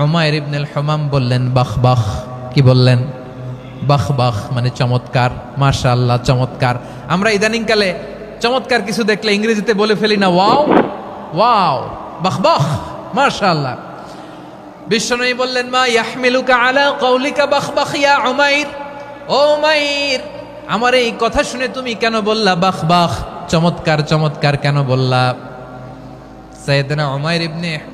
উমাইর ইবনুল হুমাম বললেন, বাহ বাহ। কি বললেন? বাহ বাহ মানে চমৎকার। মাশা আল্লাহ চমৎকার। আমরা ইদানিংকালে চমৎকার কিছু দেখলে ইংরেজিতে বলে ফেলি না, ওয়াও ওয়াও, বাহ বাহ। মাশা আল্লাহ বিশ্বনবী বললেন, মা ইয়াহমিলুকা আলা কৌলিকা বাহ বাহ ইয়া উমাইর? ও উমাইর, আমার এই কথা শুনে তুমি কেন বললা বাহ বাহ? চমৎকার চমৎকার কেন বললা? সাইয়েদনা উমাইর ইবনে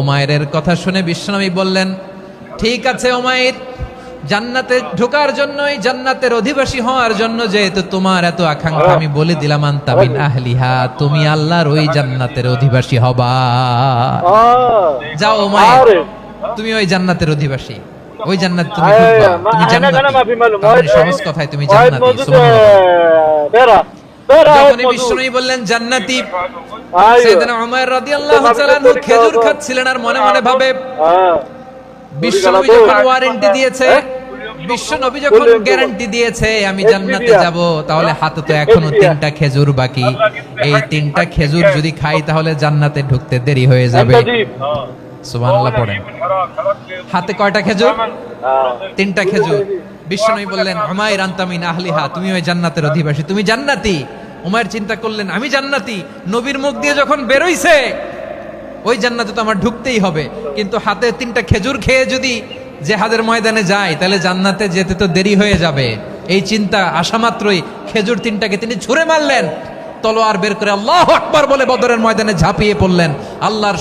ওমায়ের কথা শুনে বিশ্বনবী বললেন ঠিক আছে ওমায়ের জান্নাতে ঢোকার জন্যই জান্নাতের অধিবাসী হওয়ার জন্য যেহেতু তোমার এত আকাঙ্ক্ষা আমি বলে দিলাম আন্তাবিন আহলিহা তুমি আল্লাহর ওই জান্নাতের অধিবাসী হবা। যাও ওমায়ের তুমি ওই জান্নাতের অধিবাসী ওই জান্নাত তুমি ঢুকবা তুমি জান্নাতি। মানে সহজ কথায় তুমি জান্নাতি সুবহানাল্লাহ। যখনই বিষ্ণুই বললেন জান্নাতি সাইয়েদনা উমার রাদিয়াল্লাহু তাআলা খেজুর খাচ্ছিলেন আর মনে মনে ভাবে বিশ্বনবী যখন ওয়ারেন্টি দিয়েছে বিশ্বনবী যখন গ্যারান্টি দিয়েছে আমি জান্নাতে যাব তাহলে হাতে তো এখনও তিনটা খেজুর বাকি। এই তিনটা খেজুর যদি খাই তাহলে জান্নাতে ঢুকতে দেরি হয়ে যাবে। সুবহানাল্লাহ পড়েন। হাতে কয়টা খেজুর? তিনটা খেজুর। বিশ্বনবী বললেন, উমাইর আন্তামিন আহলিহা তুমি ওই জান্নাতের অধিবাসী, তুমি জান্নাতি। উমাইর চিন্তা করলেন, আমি জান্নাতি। নবীর মুখ দিয়ে যখন বেরোইছে, ওই জান্নাতে তো আমার ঢুকতেই হবে। কিন্তু হাতে তিনটা খেজুর খেয়ে যদি জেহাদের ময়দানে যায়, তাহলে জান্নাতে যেতে তো দেরি হয়ে যাবে। এই চিন্তা আসা মাত্রই খেজুর তিনটাকে তিনি ছুঁড়ে মারলেন। তলোয়ার বের করে আল্লাহ আকবার বলে বদরের ময়দানে ঝাঁপিয়ে পড়লেন। আল্লাহর